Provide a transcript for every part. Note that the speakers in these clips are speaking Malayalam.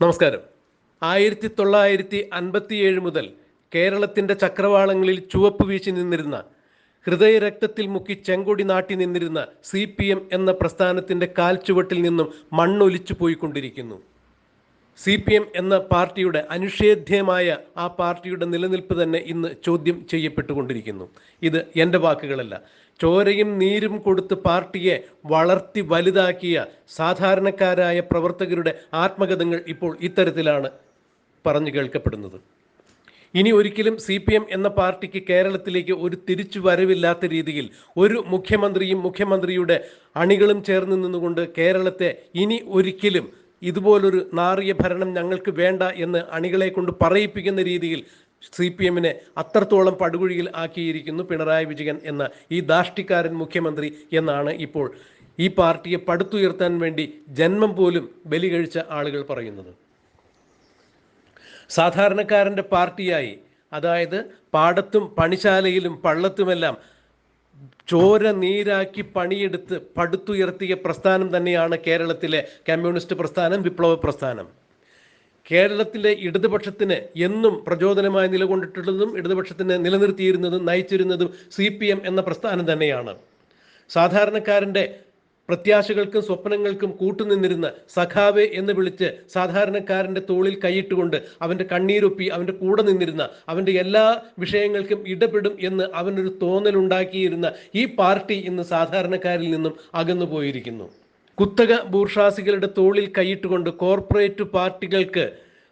നമസ്കാരം. ആയിരത്തി തൊള്ളായിരത്തി അൻപത്തിയേഴ് മുതൽ കേരളത്തിന്റെ ചക്രവാളങ്ങളിൽ ചുവപ്പ് വീശി നിന്നിരുന്ന ഹൃദയരക്തത്തിൽ മുക്കി ചെങ്കൊടി നാട്ടി നിന്നിരുന്ന സി പി എം എന്ന പ്രസ്ഥാനത്തിന്റെ കാൽച്ചുവട്ടിൽ നിന്നും മണ്ണൊലിച്ചു പോയിക്കൊണ്ടിരിക്കുന്നു. സി പി എം എന്ന പാർട്ടിയുടെ അനുഷേധ്യമായ ആ പാർട്ടിയുടെ നിലനിൽപ്പ് തന്നെ ഇന്ന് ചോദ്യം ചെയ്യപ്പെട്ടുകൊണ്ടിരിക്കുന്നു. ഇത് എന്റെ വാക്കുകളല്ല. ചോരയും നീരും കൊടുത്ത് പാർട്ടിയെ വളർത്തി വലുതാക്കിയ സാധാരണക്കാരായ പ്രവർത്തകരുടെ ആത്മകഥങ്ങൾ ഇപ്പോൾ ഇത്തരത്തിലാണ് പറഞ്ഞു കേൾക്കപ്പെടുന്നത്. ഇനി ഒരിക്കലും സി പി എം എന്ന പാർട്ടിക്ക് കേരളത്തിലേക്ക് ഒരു തിരിച്ചു വരവില്ലാത്ത രീതിയിൽ ഒരു മുഖ്യമന്ത്രിയും മുഖ്യമന്ത്രിയുടെ അണികളും ചേർന്ന് നിന്നുകൊണ്ട് കേരളത്തെ ഇനി ഒരിക്കലും ഇതുപോലൊരു നാറിയ ഭരണം ഞങ്ങൾക്ക് വേണ്ട എന്ന് അണികളെ കൊണ്ട് പറയിപ്പിക്കുന്ന രീതിയിൽ സി പി എമ്മിനെ അത്രത്തോളം പടുകുഴിയിൽ ആക്കിയിരിക്കുന്നു പിണറായി വിജയൻ എന്ന ഈ ദാഷ്ടിക്കാരൻ മുഖ്യമന്ത്രി എന്നാണ് ഇപ്പോൾ ഈ പാർട്ടിയെ പടുത്തുയർത്താൻ വേണ്ടി ജന്മം പോലും ബലി കഴിച്ച ആളുകൾ പറയുന്നത്. സാധാരണക്കാരന്റെ പാർട്ടിയായി അതായത് പാടത്തും പണിശാലയിലും പള്ളത്തുമെല്ലാം ചോര നീരാക്കി പണിയെടുത്ത് പടുത്തുയർത്തിയ പ്രസ്ഥാനം തന്നെയാണ് കേരളത്തിലെ കമ്മ്യൂണിസ്റ്റ് പ്രസ്ഥാനം വിപ്ലവ പ്രസ്ഥാനം. കേരളത്തിലെ ഇടതുപക്ഷത്തിന് എന്നും പ്രചോദനമായി നിലകൊണ്ടിട്ടുള്ളതും ഇടതുപക്ഷത്തിന് നിലനിർത്തിയിരുന്നതും നയിച്ചിരുന്നതും സി എന്ന പ്രസ്ഥാനം തന്നെയാണ്. സാധാരണക്കാരന്റെ പ്രത്യാശകൾക്കും സ്വപ്നങ്ങൾക്കും കൂട്ടുനിന്നിരുന്ന സഖാവെ എന്ന് വിളിച്ച് സാധാരണക്കാരന്റെ തോളിൽ കൈയിട്ടുകൊണ്ട് അവന്റെ കണ്ണീരൊപ്പി അവന്റെ കൂടെ നിന്നിരുന്ന അവന്റെ എല്ലാ വിഷയങ്ങൾക്കും ഇടപെടും എന്ന് അവനൊരു തോന്നലുണ്ടാക്കിയിരുന്ന ഈ പാർട്ടി ഇന്ന് സാധാരണക്കാരിൽ നിന്നും അകന്നു പോയിരിക്കുന്നു. കുത്തക ബൂർഷാസികളുടെ തോളിൽ കൈയിട്ടുകൊണ്ട് കോർപ്പറേറ്റ് പാർട്ടികൾക്ക്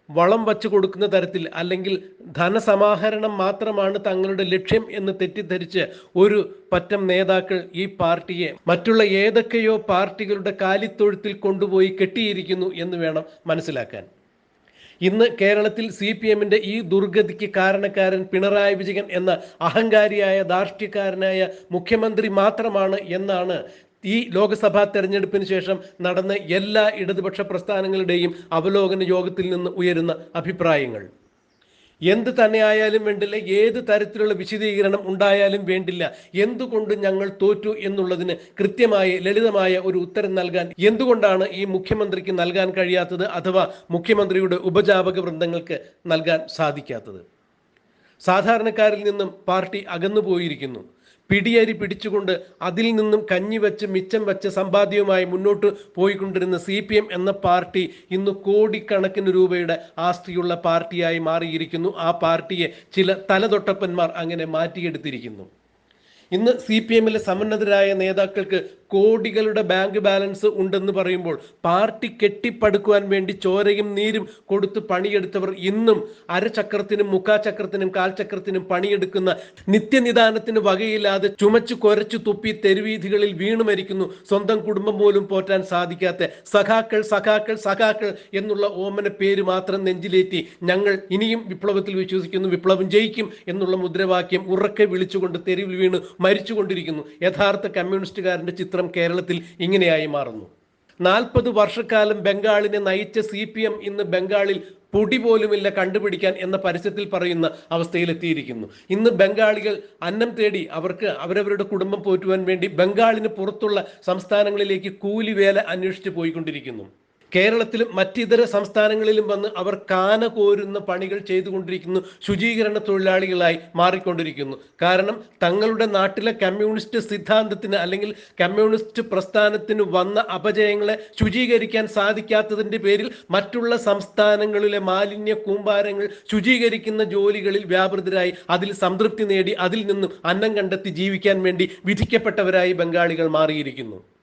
വളം വച്ചു കൊടുക്കുന്ന തരത്തിൽ അല്ലെങ്കിൽ ധനസമാഹരണം മാത്രമാണ് തങ്ങളുടെ ലക്ഷ്യം എന്ന് തെറ്റിദ്ധരിച്ച് ഒരു പറ്റം നേതാക്കൾ ഈ പാർട്ടിയെ മറ്റുള്ള ഏതൊക്കെയോ പാർട്ടികളുടെ കാലിത്തൊഴുത്തിൽ കൊണ്ടുപോയി കെട്ടിയിരിക്കുന്നു എന്ന് വേണം മനസ്സിലാക്കാൻ. ഇന്ന് കേരളത്തിൽ സി പി എമ്മിന്റെ ഈ ദുർഗതിക്ക് കാരണക്കാരൻ പിണറായി വിജയൻ എന്ന അഹങ്കാരിയായ ധാർഷ്ട്യക്കാരനായ മുഖ്യമന്ത്രി മാത്രമാണ് എന്നാണ് ഈ ലോക്സഭാ തെരഞ്ഞെടുപ്പിന് ശേഷം നടന്ന എല്ലാ ഇടതുപക്ഷ പ്രസ്ഥാനങ്ങളുടെയും അവലോകന യോഗത്തിൽ നിന്ന് ഉയരുന്ന അഭിപ്രായങ്ങൾ. എന്ത് തന്നെയായാലും വേണ്ടില്ല ഏത് തരത്തിലുള്ള വിശദീകരണം ഉണ്ടായാലും വേണ്ടില്ല എന്തുകൊണ്ട് ഞങ്ങൾ തോറ്റു എന്നുള്ളതിന് കൃത്യമായ ലളിതമായ ഒരു ഉത്തരം നൽകാൻ എന്തുകൊണ്ടാണ് ഈ മുഖ്യമന്ത്രിക്ക് നൽകാൻ കഴിയാത്തത് അഥവാ മുഖ്യമന്ത്രിയുടെ ഉപജാപക വൃന്ദങ്ങൾക്ക് നൽകാൻ സാധിക്കാത്തത്? സാധാരണക്കാരിൽ നിന്നും പാർട്ടി അകന്നുപോയിരിക്കുന്നു. പിടിയരി പിടിച്ചുകൊണ്ട് അതിൽ നിന്നും കഞ്ഞി വെച്ച് മിച്ചം വെച്ച് സമ്പാദ്യവുമായി മുന്നോട്ട് പോയിക്കൊണ്ടിരുന്ന സി പി എം എന്ന പാർട്ടി ഇന്ന് കോടിക്കണക്കിന് രൂപയുടെ ആസ്തിയുള്ള പാർട്ടിയായി മാറിയിരിക്കുന്നു. ആ പാർട്ടിയെ ചില തലതൊട്ടപ്പന്മാർ അങ്ങനെ മാറ്റിയെടുത്തിരിക്കുന്നു. ഇന്ന് സി പി എമ്മിലെ സമുന്നതരായ നേതാക്കൾക്ക് കോടികളുടെ ബാങ്ക് ബാലൻസ് ഉണ്ടെന്ന് പറയുമ്പോൾ പാർട്ടി കെട്ടിപ്പടുക്കുവാൻ വേണ്ടി ചോരയും നീരും കൊടുത്ത് പണിയെടുത്തവർ ഇന്നും അരചക്രത്തിനും മുക്കാചക്രത്തിനും കാൽചക്രത്തിനും പണിയെടുക്കുന്ന നിത്യനിദാനത്തിന് വകയില്ലാതെ ചുമച്ചു കൊരച്ചു തുപ്പി തെരുവീഥികളിൽ വീണു മരിക്കുന്നു. സ്വന്തം കുടുംബം പോലും പോറ്റാൻ സാധിക്കാത്ത സഖാക്കൾ സഖാക്കൾ സഖാക്കൾ എന്നുള്ള ഓമന പേര് മാത്രം നെഞ്ചിലേറ്റി ഞങ്ങൾ ഇനിയും വിപ്ലവത്തിൽ വിശ്വസിക്കുന്നു. വിപ്ലവം ജയിക്കും എന്നുള്ള മുദ്രാവാക്യം ഉറക്കെ വിളിച്ചുകൊണ്ട് തെരുവിൽ വീണ് മരിച്ചുകൊണ്ടിരിക്കുന്നു. യഥാർത്ഥ കമ്മ്യൂണിസ്റ്റുകാരന്റെ ചിത്രം കേരളത്തിൽ ഇങ്ങനെയായി മാറുന്നു. നാൽപ്പത് വർഷക്കാലം ബംഗാളിനെ നയിച്ച സി പി എം ഇന്ന് ബംഗാളിൽ പൊടി പോലുമില്ല കണ്ടുപിടിക്കാൻ എന്ന പരസ്യത്തിൽ പറയുന്ന അവസ്ഥയിലെത്തിയിരിക്കുന്നു. ഇന്ന് ബംഗാളികൾ അന്നം തേടി അവർക്ക് അവരവരുടെ കുടുംബം പോറ്റുവാൻ വേണ്ടി ബംഗാളിന് പുറത്തുള്ള സംസ്ഥാനങ്ങളിലേക്ക് കൂലിവേല അന്വേഷിച്ച് പോയിക്കൊണ്ടിരിക്കുന്നു. കേരളത്തിലും മറ്റിതര സംസ്ഥാനങ്ങളിലും വന്ന് അവർ കാന കോരുന്ന പണികൾ ചെയ്തുകൊണ്ടിരിക്കുന്നു. ശുചീകരണ തൊഴിലാളികളായി മാറിക്കൊണ്ടിരിക്കുന്നു. കാരണം തങ്ങളുടെ നാട്ടിലെ കമ്മ്യൂണിസ്റ്റ് സിദ്ധാന്തത്തിന് അല്ലെങ്കിൽ കമ്മ്യൂണിസ്റ്റ് പ്രസ്ഥാനത്തിന് വന്ന അപജയങ്ങളെ ശുചീകരിക്കാൻ സാധിക്കാത്തതിന്റെ പേരിൽ മറ്റുള്ള സംസ്ഥാനങ്ങളിലെ മാലിന്യ കൂമ്പാരങ്ങൾ ശുചീകരിക്കുന്ന ജോലികളിൽ വ്യാപൃതരായി അതിൽ സംതൃപ്തി നേടി അതിൽ നിന്നും അന്നം കണ്ടെത്തി ജീവിക്കാൻ വേണ്ടി വിധിക്കപ്പെട്ടവരായി ബംഗാളികൾ മാറിയിരിക്കുന്നു.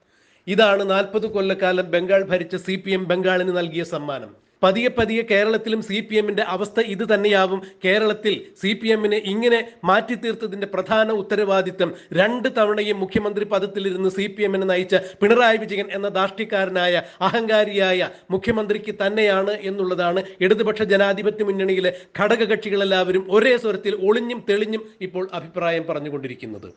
ഇതാണ് നാൽപ്പത് കൊല്ലക്കാലം ബംഗാൾ ഭരിച്ച സി പി എം ബംഗാളിന് നൽകിയ സമ്മാനം. പതിയെ പതിയെ കേരളത്തിലും സി പി എമ്മിന്റെ അവസ്ഥ ഇത് തന്നെയാവും. കേരളത്തിൽ സി പി എമ്മിനെ ഇങ്ങനെ മാറ്റി തീർത്തതിന്റെ പ്രധാന ഉത്തരവാദിത്തം രണ്ട് തവണയും മുഖ്യമന്ത്രി പദത്തിലിരുന്ന് സി പി എമ്മിനെ നയിച്ച പിണറായി വിജയൻ എന്ന ദാഷ്ടിക്കാരനായ അഹങ്കാരിയായ മുഖ്യമന്ത്രിക്ക് തന്നെയാണ് എന്നുള്ളതാണ് ഇടതുപക്ഷ ജനാധിപത്യ മുന്നണിയിലെ ഘടകകക്ഷികളെല്ലാവരും ഒരേ സ്വരത്തിൽ ഒളിഞ്ഞും തെളിഞ്ഞും ഇപ്പോൾ അഭിപ്രായം പറഞ്ഞുകൊണ്ടിരിക്കുന്നത്.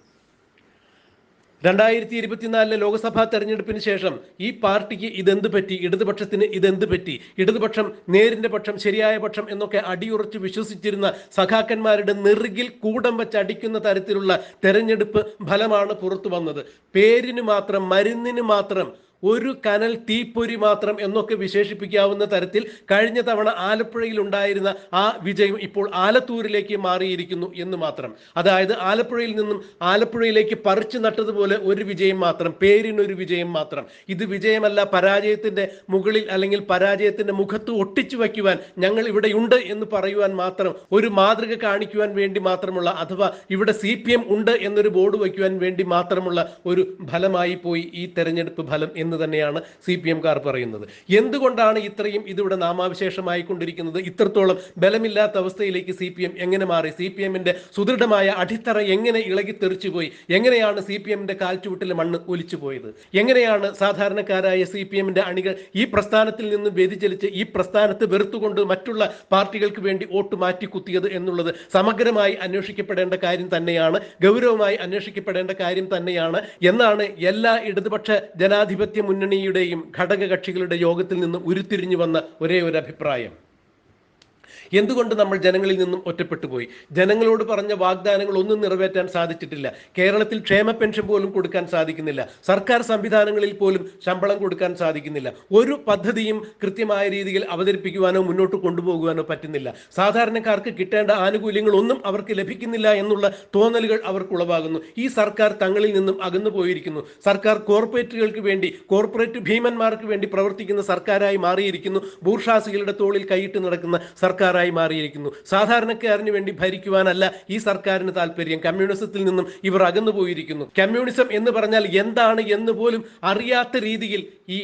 രണ്ടായിരത്തി ഇരുപത്തിനാലിലെ ലോക്സഭാ തെരഞ്ഞെടുപ്പിന് ശേഷം ഈ പാർട്ടിക്ക് ഇതെന്ത് പറ്റി? ഇടതുപക്ഷത്തിന് ഇതെന്ത് പറ്റി? ഇടതുപക്ഷം നേരിന്റെ പക്ഷം ശരിയായ പക്ഷം എന്നൊക്കെ അടിയുറച്ച് വിശ്വസിച്ചിരുന്ന സഖാക്കന്മാരുടെ നെറുകിൽ കൂടം വെച്ച് അടിക്കുന്ന തരത്തിലുള്ള തെരഞ്ഞെടുപ്പ് ഫലമാണ് പുറത്തു വന്നത്. പേരിന് മാത്രം മരുന്നിന് മാത്രം ഒരു കനൽ തീപ്പൊരി മാത്രം എന്നൊക്കെ വിശേഷിപ്പിക്കാവുന്ന തരത്തിൽ കഴിഞ്ഞ തവണ ആലപ്പുഴയിൽ ഉണ്ടായിരുന്ന ആ വിജയം ഇപ്പോൾ ആലത്തൂരിലേക്ക് മാറിയിരിക്കുന്നു എന്ന് മാത്രം. അതായത് ആലപ്പുഴയിൽ നിന്നും ആലപ്പുഴയിലേക്ക് പറിച്ചു നട്ടതുപോലെ ഒരു വിജയം മാത്രം പേരിനൊരു വിജയം മാത്രം. ഇത് വിജയമല്ല പരാജയത്തിന്റെ മുകളിൽ അല്ലെങ്കിൽ പരാജയത്തിന്റെ മുഖത്ത് ഒട്ടിച്ചു വയ്ക്കുവാൻ ഞങ്ങൾ ഇവിടെയുണ്ട് എന്ന് പറയുവാൻ മാത്രം ഒരു മാതൃക കാണിക്കുവാൻ വേണ്ടി മാത്രമുള്ള അഥവാ ഇവിടെ സി ഉണ്ട് എന്നൊരു ബോർഡ് വയ്ക്കുവാൻ വേണ്ടി മാത്രമുള്ള ഒരു ഫലമായി പോയി ഈ തെരഞ്ഞെടുപ്പ് ഫലം എന്ന് തന്നെയാണ് സി പി എംകാർ പറയുന്നത്. എന്തുകൊണ്ടാണ് ഇത്രയും ഇതിവിടെ നാമാവിശേഷമായി കൊണ്ടിരിക്കുന്നത് ഇത്രത്തോളം ബലമില്ലാത്ത അവസ്ഥയിലേക്ക് സി പി എം എങ്ങനെ മാറി? സി പി എമ്മിന്റെ സുദൃഢമായ അടിത്തറ എങ്ങനെ ഇളകി പോയി എങ്ങനെയാണ് സി പി എമ്മിന്റെ കാൽച്ചുവട്ടിൽ മണ്ണ് ഒലിച്ചു പോയത് എങ്ങനെയാണ് സാധാരണക്കാരായ സി പി എമ്മിന്റെ അണികൾ ഈ പ്രസ്ഥാനത്തിൽ നിന്ന് വ്യതിചലിച്ച് ഈ പ്രസ്ഥാനത്ത് വെറുത്തുകൊണ്ട് മറ്റുള്ള പാർട്ടികൾക്ക് വേണ്ടി വോട്ട് മാറ്റിക്കുത്തിയത് എന്നുള്ളത് സമഗ്രമായി അന്വേഷിക്കപ്പെടേണ്ട കാര്യം തന്നെയാണ് ഗൗരവമായി അന്വേഷിക്കപ്പെടേണ്ട കാര്യം തന്നെയാണ്. എന്നാണ് എല്ലാ ഇടതുപക്ഷ ജനാധിപത്യ മുന്നണിയുടെയും ഘടകകക്ഷികളുടെ യോഗത്തിൽ നിന്ന് ഉരുത്തിരിഞ്ഞു വന്ന ഒരേ ഒരു അഭിപ്രായം എന്തുകൊണ്ട് നമ്മൾ ജനങ്ങളിൽ നിന്നും ഒറ്റപ്പെട്ടു പോയി ജനങ്ങളോട് പറഞ്ഞ വാഗ്ദാനങ്ങൾ ഒന്നും നിറവേറ്റാൻ സാധിച്ചിട്ടില്ല. കേരളത്തിൽ ക്ഷേമ പെൻഷൻ പോലും കൊടുക്കാൻ സാധിക്കുന്നില്ല. സർക്കാർ സംവിധാനങ്ങളിൽ പോലും ശമ്പളം കൊടുക്കാൻ സാധിക്കുന്നില്ല. ഒരു പദ്ധതിയും കൃത്യമായ രീതിയിൽ അവതരിപ്പിക്കുവാനോ മുന്നോട്ട് കൊണ്ടുപോകുവാനോ പറ്റുന്നില്ല. സാധാരണക്കാർക്ക് കിട്ടേണ്ട ആനുകൂല്യങ്ങൾ ഒന്നും അവർക്ക് ലഭിക്കുന്നില്ല എന്നുള്ള തോന്നലുകൾ അവർക്ക് ഉളവാകുന്നു. ഈ സർക്കാർ തങ്ങളിൽ നിന്നും അകന്നു പോയിരിക്കുന്നു. സർക്കാർ കോർപ്പറേറ്റുകൾക്ക് വേണ്ടി കോർപ്പറേറ്റ് ഭീമന്മാർക്ക് വേണ്ടി പ്രവർത്തിക്കുന്ന സർക്കാരായി മാറിയിരിക്കുന്നു. ബൂർഷാസികളുടെ തോളിൽ കൈയിട്ട് നടക്കുന്ന സർക്കാരായി മാറിയിരിക്കുന്നു. സാധാരണക്കാരന് വേണ്ടി ഭരിക്കുവാനല്ല ഈ സർക്കാരിന് താല്പര്യം. കമ്മ്യൂണിസത്തിൽ നിന്നും ഇവർ അകന്നു പോയിരിക്കുന്നു. കമ്മ്യൂണിസം എന്ന് പറഞ്ഞാൽ എന്താണ് എന്ന് പോലും അറിയാത്ത രീതിയിൽ ഈ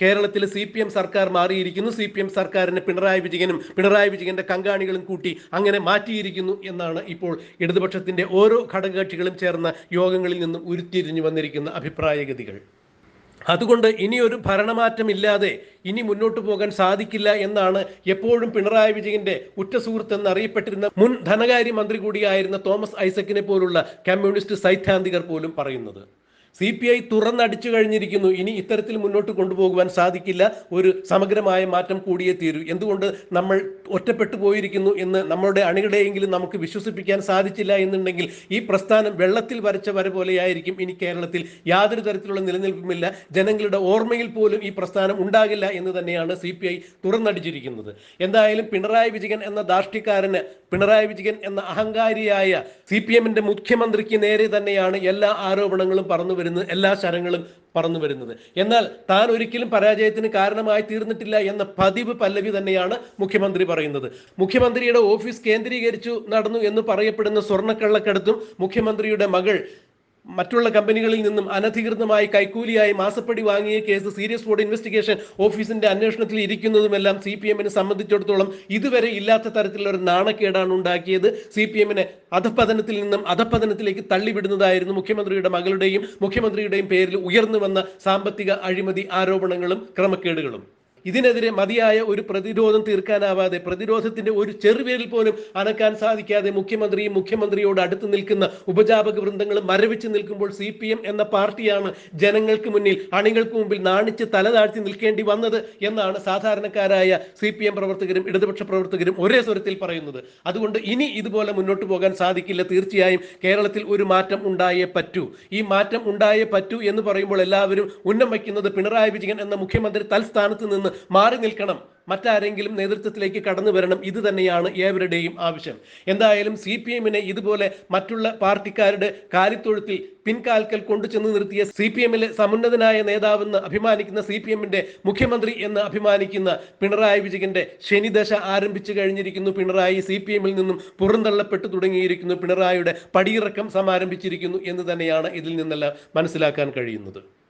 കേരളത്തിൽ സി പി എം സർക്കാർ മാറിയിരിക്കുന്നു. സി പി എം സർക്കാരിനെ പിണറായി വിജയനും പിണറായി വിജയന്റെ കങ്കാണികളും കൂട്ടി അങ്ങനെ മാറ്റിയിരിക്കുന്നു എന്നാണ് ഇപ്പോൾ ഇടതുപക്ഷത്തിന്റെ ഓരോ ഘടകകക്ഷികളും ചേർന്ന യോഗങ്ങളിൽ നിന്നും ഉരുത്തിരിഞ്ഞു വന്നിരിക്കുന്ന അഭിപ്രായഗതികൾ. അതുകൊണ്ട് ഇനിയൊരു ഭരണമാറ്റമില്ലാതെ ഇനി മുന്നോട്ട് പോകാൻ സാധിക്കില്ല എന്നാണ് എപ്പോഴും പിണറായി വിജയന്റെ ഉറ്റ സുഹൃത്ത് എന്നറിയപ്പെട്ടിരുന്ന മുൻ ധനകാര്യ മന്ത്രി കൂടിയായിരുന്ന തോമസ് ഐസക്കിനെ പോലുള്ള കമ്മ്യൂണിസ്റ്റ് സൈദ്ധാന്തികർ പോലും പറയുന്നത്. സി പി ഐ തുറന്നടിച്ചു കഴിഞ്ഞിരിക്കുന്നു. ഇനി ഇത്തരത്തിൽ മുന്നോട്ട് കൊണ്ടുപോകുവാൻ സാധിക്കില്ല. ഒരു സമഗ്രമായ മാറ്റം കൂടിയേ തീരൂ. എന്തുകൊണ്ട് നമ്മൾ ഒറ്റപ്പെട്ടു പോയിരിക്കുന്നു എന്ന് നമ്മളുടെ അണികളെയെങ്കിലും നമുക്ക് വിശ്വസിപ്പിക്കാൻ സാധിച്ചില്ല എന്നുണ്ടെങ്കിൽ ഈ പ്രസ്ഥാനം വെള്ളത്തിൽ വരച്ച വര പോലെയായിരിക്കും ഇനി കേരളത്തിൽ. യാതൊരു തരത്തിലുള്ള നിലനിൽപ്പുമില്ല. ജനങ്ങളുടെ ഓർമ്മയിൽ പോലും ഈ പ്രസ്ഥാനം ഉണ്ടാകില്ല എന്ന് തന്നെയാണ് സി പി ഐ തുറന്നടിച്ചിരിക്കുന്നത്. എന്തായാലും പിണറായി വിജയൻ എന്ന ധാർഷ്ട്യക്കാരന് പിണറായി വിജയൻ എന്ന അഹങ്കാരിയായ സി പി എമ്മിന്റെ മുഖ്യമന്ത്രിക്ക് നേരെ തന്നെയാണ് എല്ലാ ആരോപണങ്ങളും പറന്നു വരുന്നത് എല്ലാ ശരങ്ങളും പറന്നു വരുന്നത്. എന്നാൽ താൻ ഒരിക്കലും പരാജയത്തിന് കാരണമായി തീർന്നിട്ടില്ല എന്ന പതിവ് പല്ലവി തന്നെയാണ് മുഖ്യമന്ത്രി പറയുന്നത്. മുഖ്യമന്ത്രിയുടെ ഓഫീസ് കേന്ദ്രീകരിച്ചു നടന്നു എന്ന് പറയപ്പെടുന്ന സ്വർണക്കള്ളക്കടത്തും മുഖ്യമന്ത്രിയുടെ മകൾ മറ്റുള്ള കമ്പനികളിൽ നിന്നും അനധികൃതമായി കൈക്കൂലിയായി മാസപ്പടി വാങ്ങിയ കേസ് സീരിയസ് ഫ്രോഡ് ഇൻവെസ്റ്റിഗേഷൻ ഓഫീസിന്റെ അന്വേഷണത്തിൽ ഇരിക്കുന്നതുമെല്ലാം സി പി എമ്മിനെ സംബന്ധിച്ചിടത്തോളം ഇതുവരെ ഇല്ലാത്ത തരത്തിലുള്ള ഒരു നാണക്കേടാണ് ഉണ്ടാക്കിയത്. സി പി എമ്മിനെ അധപതനത്തിൽ നിന്നും അധപതനത്തിലേക്ക് തള്ളിവിടുന്നതായിരുന്നു മുഖ്യമന്ത്രിയുടെ മകളുടെയും മുഖ്യമന്ത്രിയുടെയും പേരിൽ ഉയർന്നു വന്ന സാമ്പത്തിക അഴിമതി ആരോപണങ്ങളും ക്രമക്കേടുകളും. ഇതിനെതിരെ മതിയായ ഒരു പ്രതിരോധം തീർക്കാനാവാതെ പ്രതിരോധത്തിന്റെ ഒരു ചെറുപേരിൽ പോലും അനക്കാൻ സാധിക്കാതെ മുഖ്യമന്ത്രിയും മുഖ്യമന്ത്രിയോട് അടുത്ത് നിൽക്കുന്ന ഉപജാപക വൃന്ദങ്ങളും മരവിച്ച് നിൽക്കുമ്പോൾ സി പി എം എന്ന പാർട്ടിയാണ് ജനങ്ങൾക്ക് മുന്നിൽ അണികൾക്ക് മുമ്പിൽ നാണിച്ച് തല താഴ്ത്തി നിൽക്കേണ്ടി വന്നത് എന്നാണ് സാധാരണക്കാരായ സി പി എം പ്രവർത്തകരും ഇടതുപക്ഷ പ്രവർത്തകരും ഒരേ സ്വരത്തിൽ പറയുന്നത്. അതുകൊണ്ട് ഇനി ഇതുപോലെ മുന്നോട്ട് പോകാൻ സാധിക്കില്ല. തീർച്ചയായും കേരളത്തിൽ ഒരു മാറ്റം ഉണ്ടായേ പറ്റൂ. ഈ മാറ്റം ഉണ്ടായേ പറ്റൂ എന്ന് പറയുമ്പോൾ എല്ലാവരും ഉന്നം വയ്ക്കുന്നത് പിണറായി വിജയൻ എന്ന മുഖ്യമന്ത്രി തൽസ്ഥാനത്ത് നിന്ന് മാറി നിൽക്കണം. മറ്റാരെങ്കിലും നേതൃത്വത്തിലേക്ക് കടന്നു വരണം. ഇത് തന്നെയാണ് ഏവരുടെയും ആവശ്യം. എന്തായാലും സി പി എമ്മിനെ ഇതുപോലെ മറ്റുള്ള പാർട്ടിക്കാരുടെ കാലിത്തൊഴുത്തിൽ പിൻകാൽക്കൽ കൊണ്ടുചെന്ന് നിർത്തിയ സി പി എമ്മിലെ സമുന്നതനായ നേതാവെന്ന് അഭിമാനിക്കുന്ന സി പി എമ്മിന്റെ മുഖ്യമന്ത്രി എന്ന് അഭിമാനിക്കുന്ന പിണറായി വിജയന്റെ ശനിദശ ആരംഭിച്ചു കഴിഞ്ഞിരിക്കുന്നു. പിണറായി സി പി എമ്മിൽ നിന്നും പുറന്തള്ളപ്പെട്ടു തുടങ്ങിയിരിക്കുന്നു. പിണറായിയുടെ പടിയിറക്കം സമാരംഭിച്ചിരിക്കുന്നു എന്ന് തന്നെയാണ് ഇതിൽ നിന്നെല്ലാം മനസ്സിലാക്കാൻ കഴിയുന്നത്.